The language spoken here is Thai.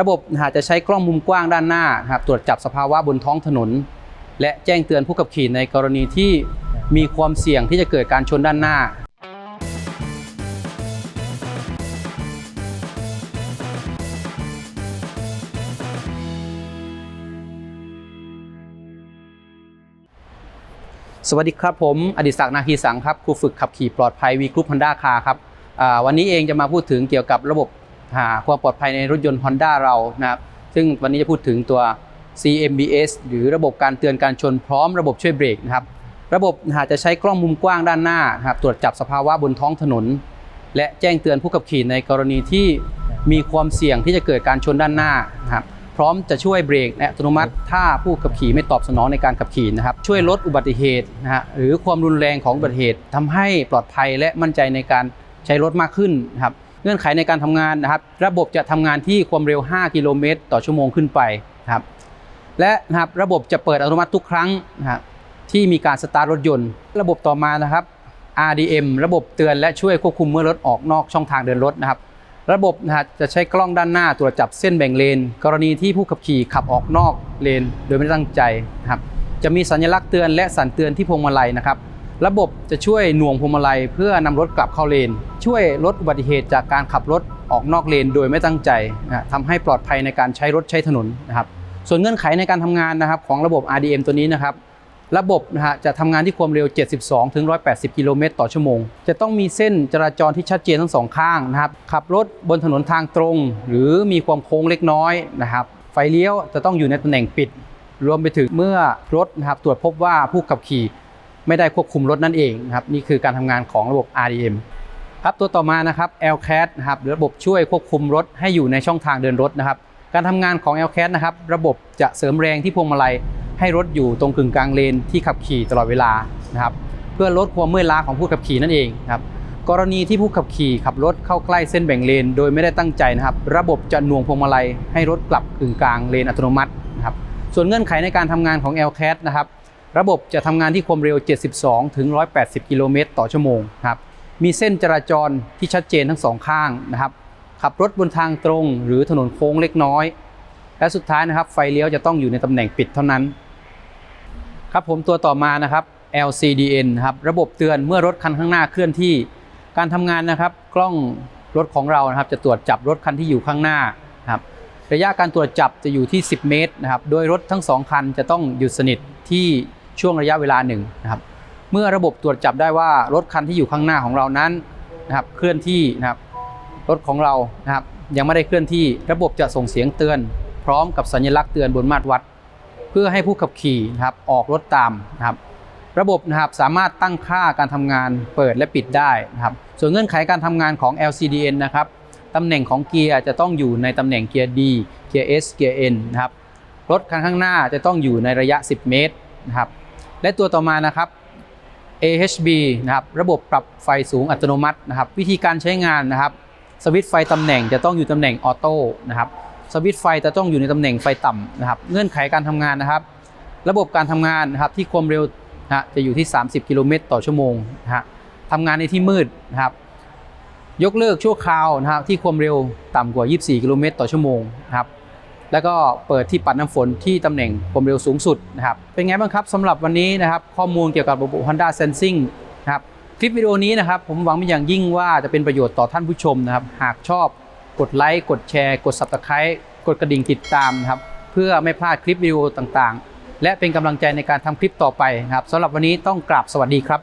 ระบบนะฮะจะใช้กล้องมุมกว้างด้านหน้าครับตรวจจับสภาวะบนท้องถนน และแจ้งเตือนผู้ขับขี่ในกรณีที่มีความเสี่ยงที่จะเกิดการชนด้านหน้า สวัสดีครับผม อดิศักดิ์นาคีสังครับครูฝึกขับขี่ปลอดภัยวีกรุ๊ปฮอนด้าคาครับวันนี้เองจะมาพูดถึงเกี่ยวกับระบบ หาความปลอดภัยในรถยนต์ Honda เรานะครับซึ่งวันนี้จะพูดถึงตัว CMBS หรือระบบการเตือนการชนพร้อมระบบช่วยเบรกนะครับระบบนะฮะจะใช้กล้องมุมกว้างด้านหน้าครับตรวจจับสภาวะบนท้องถนน และแจ้งเตือนผู้ขับขี่ในกรณีที่มีความเสี่ยงที่จะเกิดการชนด้านหน้านะครับพร้อมจะช่วยเบรกและอัตโนมัติ ถ้าผู้ขับขี่ไม่ตอบสนองในการขับขี่นะครับ ช่วยลดอุบัติเหตุนะฮะหรือความรุนแรงของอุบัติเหตุทำให้ปลอดภัยและมั่นใจในการใช้รถมากขึ้นนะครับ เงื่อนไขในการทำงานนะครับ ระบบจะทำงานที่ความเร็ว 5 กิโลเมตร ต่อชั่วโมงขึ้นไปครับ และนะครับระบบจะเปิดอัตโนมัติทุกครั้งนะครับที่มีการสตาร์ทรถยนต์ ระบบต่อมานะครับ RDM ระบบเตือนและช่วยควบคุมเมื่อรถออกนอกช่องทางเดินรถนะครับ ระบบนะฮะจะใช้กล้องด้านหน้าตรวจจับเส้นแบ่งเลน กรณีที่ผู้ขับขี่ขับออกนอกเลน โดยไม่ตั้งใจนะครับ จะมีสัญลักษณ์เตือนและสั่นเตือนที่พวงมาลัยนะครับ ระบบจะช่วยหน่วงพวงมาลัยเพื่อนำรถกลับเข้าเลน ช่วยลดอุบัติเหตุจากการขับรถออกนอกเลนโดยไม่ตั้งใจนะทำให้ปลอดภัยในการใช้รถใช้ถนนนะครับ ส่วนเงื่อนไขในการทำงานนะครับของระบบ RDM ตัวนี้นะครับ ระบบนะฮะจะทำงานที่ความเร็ว 72 ถึง 180 กิโลเมตรต่อชั่วโมง จะต้องมีเส้นจราจรที่ชัดเจนทั้งสองข้างนะครับ ขับรถบนถนนทางตรง หรือมีความโค้งเล็กน้อยนะครับ ไฟเลี้ยวจะต้องอยู่ในตำแหน่งปิด รวมไปถึงเมื่อรถนะครับตรวจพบว่าผู้ขับขี่ ไม่ได้ควบคุมรถนั่นเองนะครับนี่คือการทำงานของระบบ RDM ครับตัวต่อมานะครับ LCAT นะครับระบบช่วยควบคุมรถให้อยู่ในช่องทางเดินรถนะครับ การทำงานของ LCAT นะครับระบบจะเสริมแรงที่พวงมาลัย ให้รถอยู่ตรงกึ่งกลางเลนที่ขับขี่ตลอดเวลานะครับเพื่อลดความเมื่อยล้าของผู้ขับขี่นั่นเองนะครับกรณีที่ผู้ขับขี่ขับรถเข้าใกล้เส้นแบ่งเลน โดยไม่ได้ตั้งใจนะครับ ระบบจะหน่วงพวงมาลัยให้รถกลับกึ่งกลางเลนอัตโนมัตินะครับส่วนเงื่อนไขในการทำงานของ LCAT นะครับ ระบบจะทำงานที่ความเร็ว 72 ถึง 180 กิโลเมตรต่อชั่วโมงครับ มีเส้นจราจรที่ชัดเจนทั้งสองข้างนะครับ ขับรถบนทางตรงหรือถนนโค้งเล็กน้อย และสุดท้ายนะครับ ไฟเลี้ยวจะต้องอยู่ในตำแหน่งปิดเท่านั้น ครับผมตัวต่อมานะครับ LCDN ครับ ระบบเตือนเมื่อรถคันข้างหน้าเคลื่อนที่ การทำงานนะครับ กล้องรถของเรานะครับ จะตรวจจับรถคันที่อยู่ข้างหน้าครับ ระยะการตรวจจับจะอยู่ที่ 10 เมตรนะครับ โดยรถทั้งสองคันจะต้องหยุดสนิทที่ ช่วงระยะเวลาหนึ่งนะครับ เมื่อระบบตรวจจับได้ว่ารถคันที่อยู่ข้างหน้าของเรานั้นนะครับ เคลื่อนที่นะครับ รถของเรานะครับ ยังไม่ได้เคลื่อนที่ ระบบจะส่งเสียงเตือน พร้อมกับสัญลักษณ์เตือนบนมาตรวัด เพื่อให้ผู้ขับขี่นะครับออกรถตามนะครับ ระบบนะครับสามารถตั้งค่าการทำงานเปิดและปิดได้นะครับ ส่วนเงื่อนไขการทำงานของ LCDN นะครับตำแหน่งของเกียร์จะต้องอยู่ในตำแหน่งเกียร์ D เกียร์ S เกียร์ N นะครับ รถคันข้างหน้าจะต้องอยู่ในระยะ 10 เมตรนะครับ และตัวต่อมานะครับ AHB นะครับระบบปรับไฟสูงอัตโนมัตินะครับ วิธีการใช้งานนะครับ สวิตช์ไฟตำแหน่งจะต้องอยู่ตำแหน่งออโต้นะครับสวิตช์ไฟจะต้องอยู่ในตำแหน่งไฟต่ำนะครับ เงื่อนไขการทำงานนะครับ ระบบการทำงานนะครับที่ความเร็วนะฮะจะอยู่ที่ 30 กิโลเมตรต่อชั่วโมงนะฮะทำงานในที่มืดนะครับ ยกเลิกชั่วคราวนะครับที่ความเร็วต่ำกว่า 24 กิโลเมตรต่อชั่วโมงนะครับ แล้วก็เปิดที่ปัดน้ำฝนที่ตำแหน่งความเร็วสูงสุดนะครับ เป็นไงบ้างครับสำหรับวันนี้นะครับ ข้อมูลเกี่ยวกับระบบ Honda Sensing นะครับ คลิปวิดีโอนี้นะครับ ผมหวังเป็นอย่างยิ่งว่าจะเป็นประโยชน์ต่อท่านผู้ชมนะครับ หากชอบกดไลค์กดแชร์ กด Subscribe กดกระดิ่งติดตามนะครับ เพื่อไม่พลาดคลิปวิดีโอต่างๆ และเป็นกำลังใจในการทำคลิปต่อไปนะครับสำหรับวันนี้ต้องกราบสวัสดีครับ